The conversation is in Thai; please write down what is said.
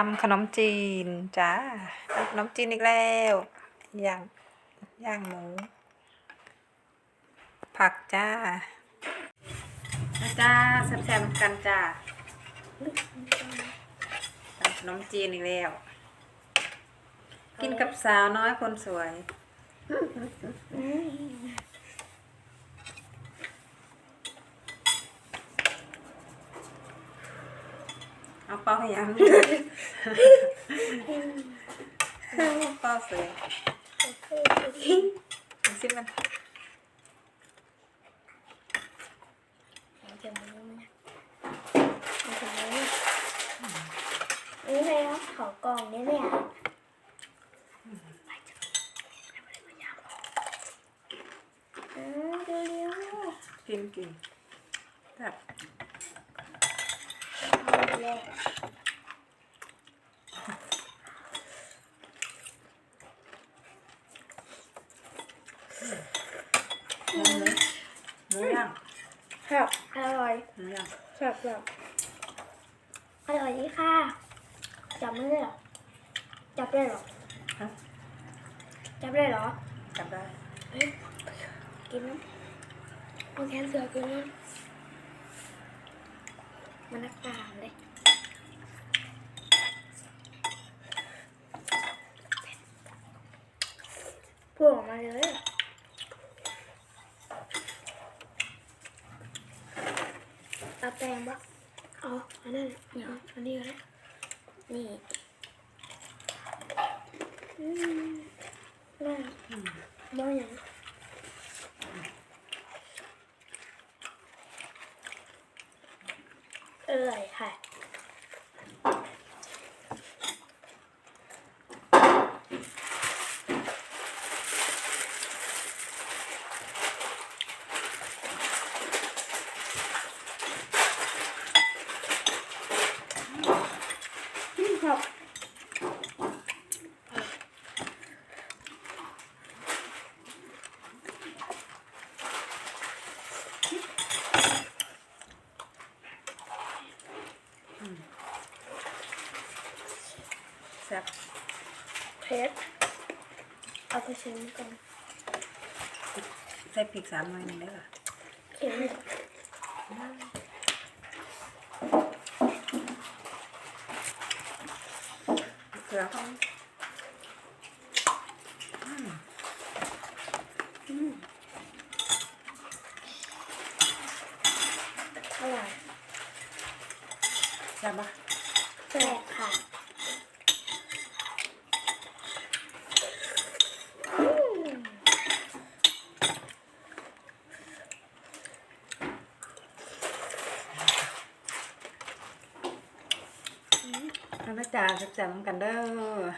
ตำขนมจีนจ้าตำขนมจีนอีกแล้วย่างย่างหมู ผักจ้าจ้าแซ่บๆกันจ้าตำขนมจีนอีกแล้ว กินกับสาวน้อยคนสวย เอาเป้าให้ยังเป้าสวยซิมันจะมือมันจะมือนี่เลยครับเขากล่องนี่เลยอะอืมเร็วกินกินแบบ ๆเอาเลยหมูย่างครับอร่อยหมูย่างครับครับอร่อยดีค่ะจับไม่ได้เหรอจับได้เหรอฮะจับได้เหรอจับได้เฮ้ยกินนะเอาแขนเสือกินนะ มันนักกลางเลยพูดออกมาเลยเอาแปรงปะเอาอันนั้นเนี่ยอันนี้ก็ได้นี่อืมน่าบ้าอย่าง เอ่ยค่ะครับ แซ่บเพชรเอาไปชิมก่อนใส่พริกสามหน่วยหนึงได้ป่ะเค็มไหมเกลือเขาอ แซ่บปะแซ่บค่ะน้ำจ่าละจ้าแซ่บๆเหมือนกันเด้อ